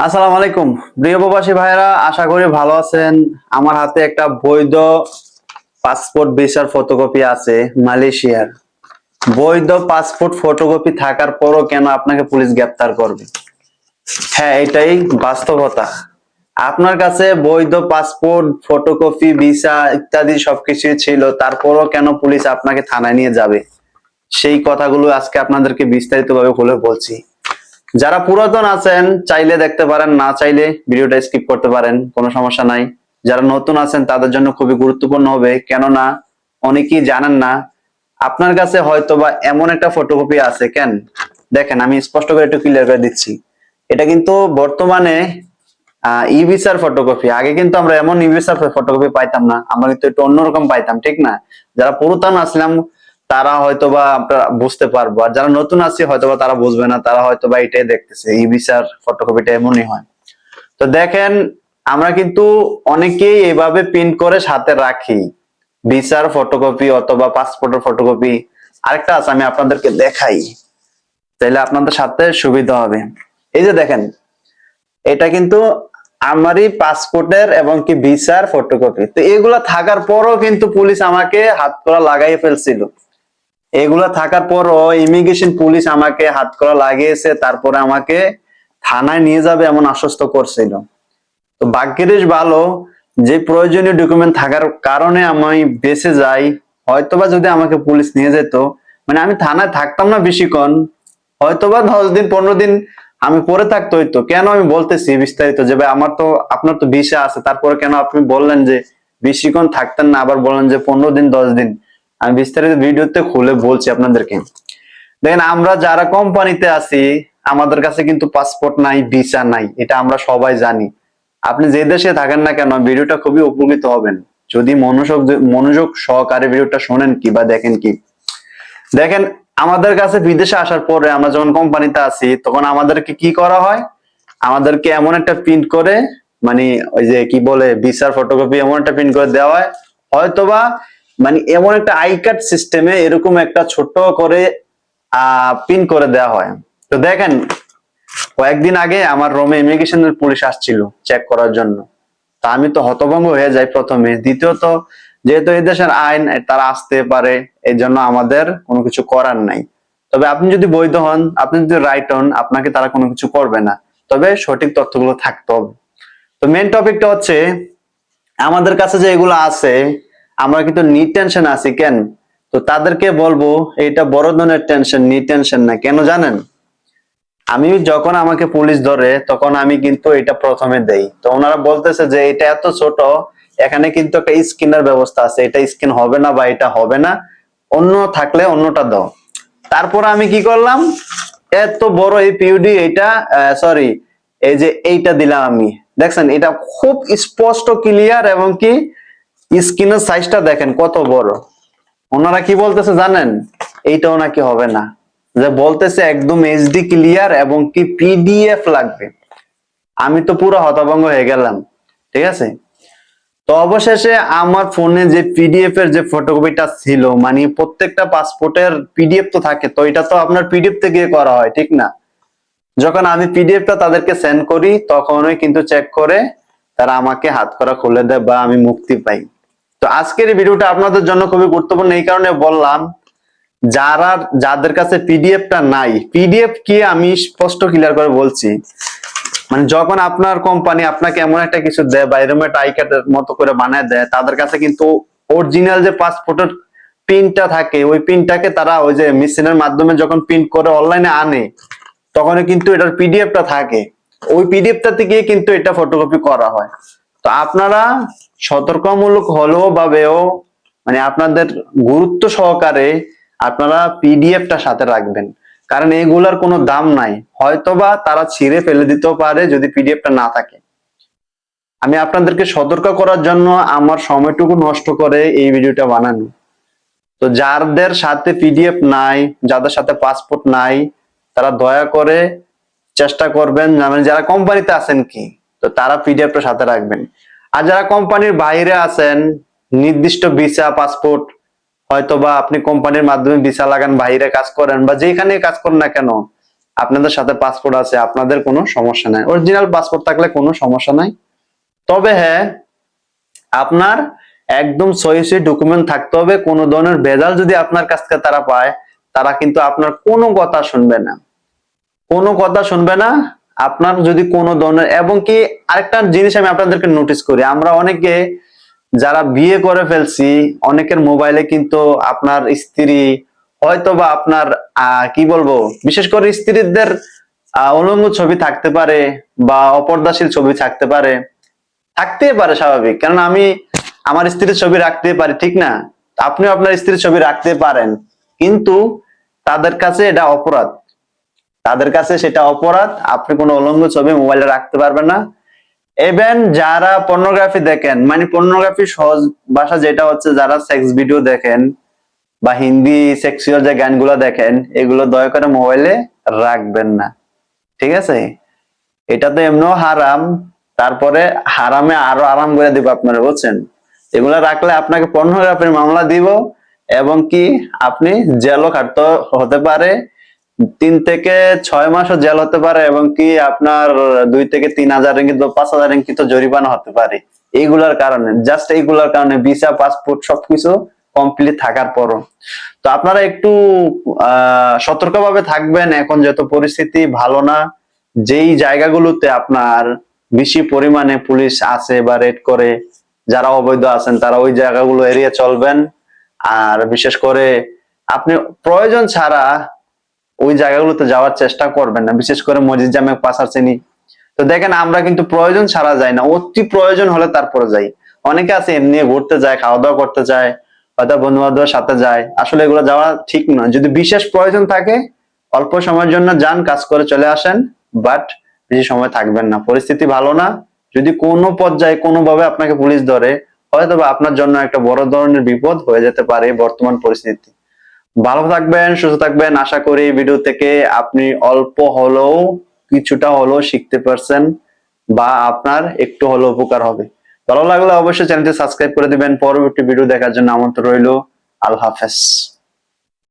আসসালামু আলাইকুম। প্রিয় প্রবাসী ভাইরা আশা করি ভালো আছেন। আমার হাতে একটা বৈধ পাসপোর্ট ভিসার ফটোকপি আছে মালয়েশিয়ার। বৈধ পাসপোর্ট ফটোকপি থাকার পরও কেন আপনাকে পুলিশ গ্রেপ্তার করবে? হ্যাঁ এটাই বাস্তবতা। আপনার কাছে বৈধ পাসপোর্ট, ফটোকপি, ভিসা ইত্যাদি সবকিছু ছিল, তারপরও কেন পুলিশ আপনাকে থানায় নিয়ে যাবে? সেই কথাগুলো আজকে আপনাদেরকে বিস্তারিতভাবে খুলে বলছি। যারা পুরাতন আছেন, চাইলে দেখতে পারেন, না চাইলে ভিডিওটা স্কিপ করতে পারেন, কোনো সমস্যা নাই। যারা নতুন আছেন, তাদের জন্য খুবই গুরুত্বপূর্ণ হবে। কেননা, অনেকেই জানেন না, আপনার কাছে হয়তো বা এমন একটা ফটোকপি আছে, কেন? দেখেন, আমি স্পষ্ট করে একটু ক্লিয়ার করে দিচ্ছি। এটা কিন্তু বর্তমানে ই ফটোকপি আগে কিন্তু আমরা এমন ই ফটোকপি পাইতাম না, আমরা কিন্তু একটু অন্যরকম পাইতাম, ঠিক না? যারা পুরাতন আসলাম তারা হয়তো বা আপনারা বুঝতে পারব। আর যারা নতুন আছে হয়তো বা তারা বুঝবে না, তারা হয়তো বা এটাই দেখতেছে। ই ভিসার ফটোকপিটা এমনই হয়। তো দেখেন, আমরা কিন্তু অনেকেই এভাবে প্রিন্ট করে সাথে রাখি। ভিসার ফটোকপি অথবা পাসপোর্টের ফটোকপি আরেকটা আছে, আমি আপনাদেরকে দেখাই। তাহলে আপনাদের সাথে সুবিধা হবে। এই যে দেখেন, এটা কিন্তু আমারই পাসপোর্টের এবং কি ভিসার ফটোকপি তো এগুলা থাকার পরও কিন্তু পুলিশ আমাকে হাত করা লাগাই ফেলছিল। এগুলা থাকার পরও ইমিগ্রেশন পুলিশ আমাকে হাত করা লাগিয়েছে, তারপরে আমাকে থানায় নিয়ে যাবে এমন আশ্বস্ত করছিল। তো ভাগ্যের ভালো, যে প্রয়োজনীয় ডকুমেন্ট থাকার কারণে আমি বেঁচে যাই, হয়তোবা যদি আমাকে পুলিশ নিয়ে যেত। মানে আমি থানায় থাকতাম না বেশিক্ষণ, হয়তোবা দশ দিন, পনেরো দিন আমি পরে থাকতে হইতো। কেন আমি বলতেছি বিস্তারিত? যে ভাই, আমার তো, আপনার তো ভিসা আছে, তারপরে কেন আপনি বললেন যে বেশিক্ষণ থাকতেন না, আবার বললেন যে পনেরো দিন, দশ দিন? আমি বিস্তারিত ভিডিওতে খুলে বলছি আপনাদেরকে। দেখেন, আমরা যারা কোম্পানিতে আছি, আমাদের কাছে কিন্তু পাসপোর্ট নাই ভিসা নাই, এটা আমরা সবাই জানি। আপনি যে দেশে থাকেন না কেন, ভিডিওটা খুবই উপকৃত হবেন। যদি মনোযোগ মনোযোগ সহকারে ভিডিওটা শোনেন কি বা দেখেন কি। দেখেন, আমাদের কাছে বিদেশে আসার পরে আমরা যখন কোম্পানিতে আছি, তখন আমাদেরকে কি করা হয়? আমাদেরকে এমন একটা প্রিন্ট করে মানে ওই যে কি বলে ভিসার ফটোকপি এমন একটা প্রিন্ট করে দেওয়া হয়। হয়তোবা মানে এমন একটা আই কার্ড সিস্টেমে এরকম একটা ছোট করে প্রিন্ট করে দেওয়া হয়। তো দেখেন, কয়েকদিন আগে আমার রোমে ইমিগ্রেশনের পুলিশ আসছিল চেক করার জন্য। তা আমি তো হতভঙ্গ হয়ে যাই প্রথমে। দ্বিতীয়ত, যেহেতু এই দেশের আইন, তারা আসতে পারে, এই জন্য আমাদের কোনো কিছু করার নাই। তবে আপনি যদি বৈধ হন, আপনি যদি রাইট হন, আপনাকে তারা কোনো কিছু করবে না। তবে সঠিক তথ্যগুলো থাকতে হবে। তো মেন টপিকটা হচ্ছে, আমাদের কাছে যে এগুলো আছে আমরা কিন্তু নি টেনশন আছি কেন? তো তাদেরকে বলব এটা বড় ধরনের টেনশন নি টেনশন না, কেন জানেন? আমি যখন আমাকে পুলিশ ধরে, তখন আমি কিন্তু এটা প্রথমে দেই। তো ওনারা বলতেছে যে, এটা এত ছোট, এখানে কিন্তু একটা স্কিনের ব্যবস্থা আছে, এটা স্কিন হবে না বা এটা হবে না, অন্য থাকলে অন্যটা দাও। তারপর আমি কি করলাম? এত বড় এই পিউডি এটা সরি এই যে এইটা দিলাম আমি। দেখছেন, এটা খুব স্পষ্ট ক্লিয়ার এবং কি স্কিনের সাইজটা দেখেন কত বড়। ওনারা কি বলতেছে জানেন? এইটাও নাকি হবে না। যে বলতেছে একদম এইচডি ক্লিয়ার এবং কি পিডিএফ লাগবে। আমি তো পুরো হতভঙ্গ হয়ে গেলাম, ঠিক আছে? তো অবশেষে আমার ফোনে যে পিডিএফ এর যে ফটোকপিটা ছিল মানে প্রত্যেকটা পাসপোর্টের পিডিএফ তো থাকে, তো এটা তো আপনার পিডিএফ থেকে করা হয়, ঠিক না? যখন আমি পিডিএফটা তাদেরকে সেন্ড করি, তখনই কিন্তু চেক করে তারা আমাকে হাত করা খুলে দেয় বা আমি মুক্তি পাই। তো আজকের এই ভিডিওটা আপনাদের জন্য খুবই গুরুত্বপূর্ণ এই কারণে বললাম, যারা, যাদের কাছে পিডিএফটা নাই পিডিএফ কি আমি স্পষ্ট ক্লিয়ার করে বলছি মানে যখন আপনার কোম্পানি আপনাকে এমন একটা কিছু দেয় বা এরকম একটা আই কার্ডের মতো করে বানায় দেয়, তাদের কাছে কিন্তু অরিজিনাল যে পাসপোর্টের পিনটা থাকে, ওই পিনটাকে তারা ওই যে মেশিনের মাধ্যমে যখন প্রিন্ট করে অনলাইনে আনে তখন কিন্তু এটার পিডিএফটা থাকে। ওই পিডিএফটা থেকে কিন্তু এটা ফটোকপি করা হয়। তো আপনারা সতর্কমূলক হলেও ভাবেও মানে আপনাদের গুরুত্ব সহকারে আপনারা পিডিএফটা সাথে রাখবেন। কারণ এগুলার কোনো দাম নাই। হয়তোবা তারা ছিঁড়ে ফেলে দিতেও পারে যদি পিডিএফটা না থাকে। আমি আপনাদেরকে সতর্ক করার জন্য আমার সময়টুকু নষ্ট করে এই ভিডিওটা বানানো। তো যাদের সাথে পিডিএফ নাই, যাদের সাথে পাসপোর্ট নাই, তারা দয়া করে চেষ্টা করবেন। মানে যারা কোম্পানিতে আছেন কি, তো তারা পিডিএফটা সাথে রাখবেন। আর যারা কোম্পানির বাইরে আছেন, নির্দিষ্ট ভিসা, পাসপোর্ট হয়তো বা আপনি কোম্পানির মাধ্যমে ভিসা লাগান, বাইরে কাজ করেন বা যেখানে কাজ করেন না কেন, আপনাদের সাথে পাসপোর্ট আছে, আপনাদের কোনো সমস্যা নাই। অরিজিনাল পাসপোর্ট থাকলে কোনো সমস্যা নাই। তবে হ্যাঁ আপনার একদম সহি সহি ডকুমেন্ট থাকতে হবে। কোনো ধরনের ভেজাল যদি আপনার কাছ থেকে তারা পায়, তারা কিন্তু আপনার কোনো কথা শুনবে না। কোনো কথা শুনবে না আপনার যদি কোনো ধরনের এবং কি আরেকটা জিনিস আমি আপনাদেরকে নোটিস করি আমরা অনেকে যারা বিয়ে করে ফেলছি অনেকের মোবাইলে কিন্তু আপনার স্ত্রী হয়তো বা আপনার কি বলব বিশেষ করে স্ত্রীদের আহ, উলঙ্গ ছবি থাকতে পারে বা অপর্দাশীল ছবি থাকতে পারে থাকতেই পারে স্বাভাবিক। কারণ আমি আমার স্ত্রীর ছবি রাখতে পারি ঠিক না? আপনিও আপনার স্ত্রীর ছবি রাখতে পারেন কিন্তু তাদের কাছে এটা অপরাধ। তাদের কাছে সেটা অপরাধ। আপনি কোনো উলঙ্গ ছবি মোবাইলে রাখতে পারবেন না। ইভেন যারা পর্নোগ্রাফি দেখেন মানে পর্নোগ্রাফি সহজ ভাষা যেটা হচ্ছে, যারা সেক্স ভিডিও দেখেন বা হিন্দি সেক্সুয়াল যে গানগুলো দেখেন, এগুলো দয়া করে মোবাইলে রাখবেন না। ঠিক আছে? এটা তো এমনিও হারাম। তারপরে হারামে আরও আরাম করে দিব আপনারা, বুঝছেন? এগুলো রাখলে আপনাকে পর্নোগ্রাফির মামলা দিব এবং কি, আপনি জেলও খাটতে হতে পারে। তিন থেকে ছয় মাসও জেল হতে পারে এবং কি আপনার দুই থেকে তিন হাজার রিঙ্গিত বা পাঁচ হাজার রিঙ্গিত জরিমানা হতে পারে। এইগুলার কারণে জাস্ট এইগুলার কারণে ভিসা পাসপোর্ট সবকিছু কমপ্লিট থাকার পরও। তো আপনারা একটু সতর্কভাবে থাকবেন। এখন যত পরিস্থিতি, ভালো না। যেই জায়গাগুলোতে আপনার বেশি পরিমাণে পুলিশ আছে বা রেড করে, যারা অবৈধ আছেন, তারা ওই জায়গাগুলো এড়িয়ে চলবেন। আর বিশেষ করে, আপনি প্রয়োজন ছাড়া ওই জায়গাগুলোতে যাওয়ার চেষ্টা করবেন না, বিশেষ করে মসজিদ, জামে পাশার শ্রেণি তো দেখেন, আমরা কিন্তু প্রয়োজন ছাড়া যাই না, অতি প্রয়োজন হলে তারপরে যাই। অনেকে আছে, এমনি ঘুরতে যায় খাওয়া দাওয়া করতে যায়, হয়তো বন্ধু বান্ধবের সাথে যায়। আসলে এগুলো যাওয়া ঠিক নয়। যদি বিশেষ প্রয়োজন থাকে, অল্প সময়ের জন্য যান, কাজ করে চলে আসেন, বাট বেশি সময় থাকবেন না। পরিস্থিতি ভালো না। যদি কোনো পর্যায়ে, কোনোভাবে আপনাকে পুলিশ ধরে হয়তো আপনার জন্য একটা বড় ধরনের বিপদ হয়ে যেতে পারে বর্তমান পরিস্থিতি। ভালো থাকবেন, সুস্থ থাকবেন। আশা করি ভিডিও থেকে আপনি অল্প হলেও, কিছুটা হলেও শিখতে পারছেন বা আপনার একটু হলেও উপকার হবে। ভালো লাগলে অবশ্যই চ্যানেলটি সাবস্ক্রাইব করে দিবেন। পরবর্তী ভিডিও দেখার জন্য আমন্ত্রণ রইল। আল্লাহ হাফেজ।